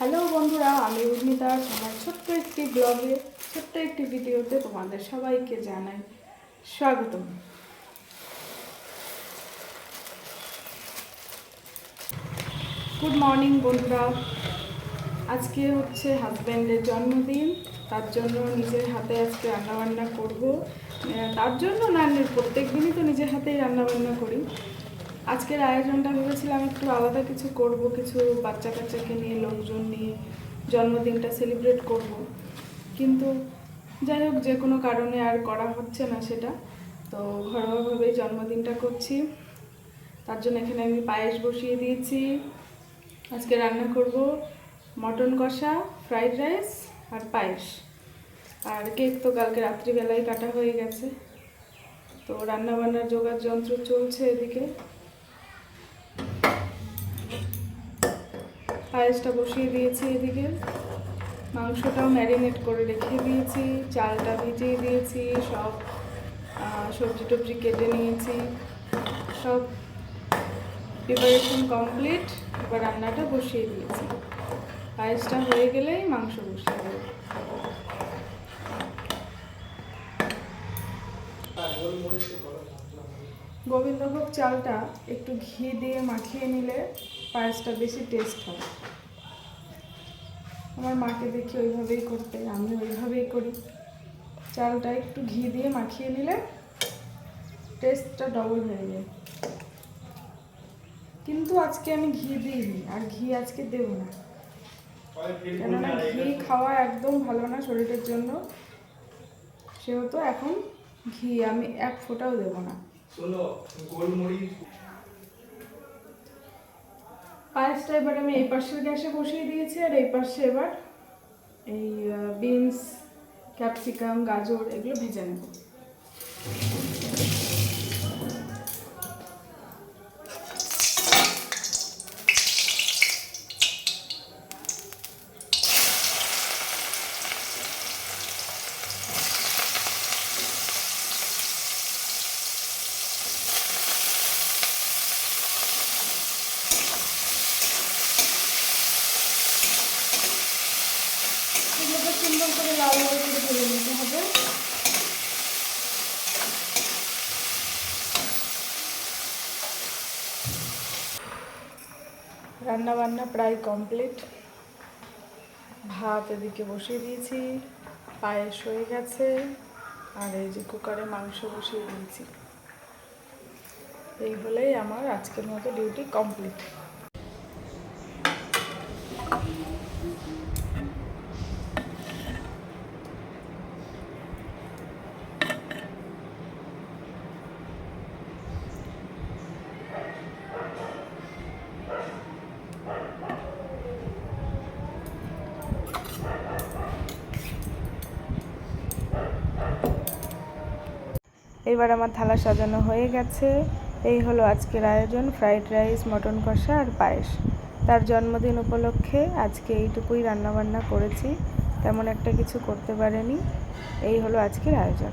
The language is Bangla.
হ্যালো বন্ধুরা, আমি উর্মিতা। আমার ছোট্ট একটি ব্লগে, ছোট্ট একটি ভিডিওতে তোমাদের সবাইকে জানাই স্বাগতম। গুড মর্নিং বন্ধুরা। আজকে হচ্ছে হাজব্যান্ডের জন্মদিন, তার জন্য নিজের হাতে আজকে রান্নাবান্না করব। তার জন্য না প্রত্যেক দিনই তো নিজের হাতেই রান্নাবান্না করি। আজকের আয়োজনটা ভেবেছিলাম একটু আলাদা কিছু করব, কিছু বাচ্চা কাচ্চাকে নিয়ে, লোকজন নিয়ে, জন্মদিনটা সেলিব্রেট করব। কিন্তু যাই হোক, যে কোনো কারণে আর করা হচ্ছে না সেটা। তো ঘরোয়াভাবেই জন্মদিনটা করছি। তার জন্য এখানে আমি পায়েস বসিয়ে দিয়েছি। আজকে রান্না করব মটন কষা ফ্রাইড রাইস আর পায়েস। আর কেক তো কালকে রাত্রিবেলায় কাটা হয়ে গেছে। তো রান্নাবান্নার বান্নার যন্ত্র চলছে এদিকে। পায়েসটা বসিয়ে দিয়েছি এদিকে। মাংসটাও ম্যারিনেট করে রেখে দিয়েছি, চালটা ভিজিয়ে দিয়েছি, সব সবজি টবজি কেটে নিয়েছি। সব প্রিপারেশন কমপ্লিট এবার রান্নাটা বসিয়ে দিয়েছি। পায়েসটা হয়ে গেলেই মাংস বসিয়ে দেবো। গোবিন্দভোগ চালটা একটু ঘি দিয়ে মাখিয়ে নিলে পায়েসটা বেশি টেস্ট হয়। আমার মাকে দেখি ওইভাবেই করতে, আমি ওইভাবেই করি। চালটা একটু ঘি দিয়ে মাখিয়ে নিলে টেস্টটা ডবল হয়ে যায়। কিন্তু আজকে আমি ঘি দিইনি, আর ঘি আজকে দেবো না। কেননা ঘি খাওয়া একদম ভালো না শরীরের জন্য। সেহেতু এখন ঘি, আমি এক ফোঁটাও দেবো না। পায়েসটা এবার আমি এই পাশের গ্যাসে বসিয়ে দিয়েছি, আর এই পাশে এবার এই বিনস ক্যাপসিকাম গাজর, এগুলো ভেজে নেব। এগুলোকে সুন্দর করে লাল লাল করে ভেজে নিতে হবে। রান্না বান্না প্রায় কমপ্লিট। ভাত এদিকে বসিয়ে দিয়েছি, পায়েস হয়ে গেছে, আর এই যে কুকারে মাংস বসিয়ে দিয়েছি। এই হলেই আমার আজকের মতো ডিউটি কমপ্লিট। এইবার আমার থালা সাজানো হয়ে গেছে। এই হলো আজকের আয়োজন ফ্রাইড রাইস মটন কষা আর পায়েস। তার জন্মদিন উপলক্ষে আজকে এইটুকুই রান্নাবান্না করেছি। তেমন একটা কিছু করতে পারেনি। এই হলো আজকের আয়োজন।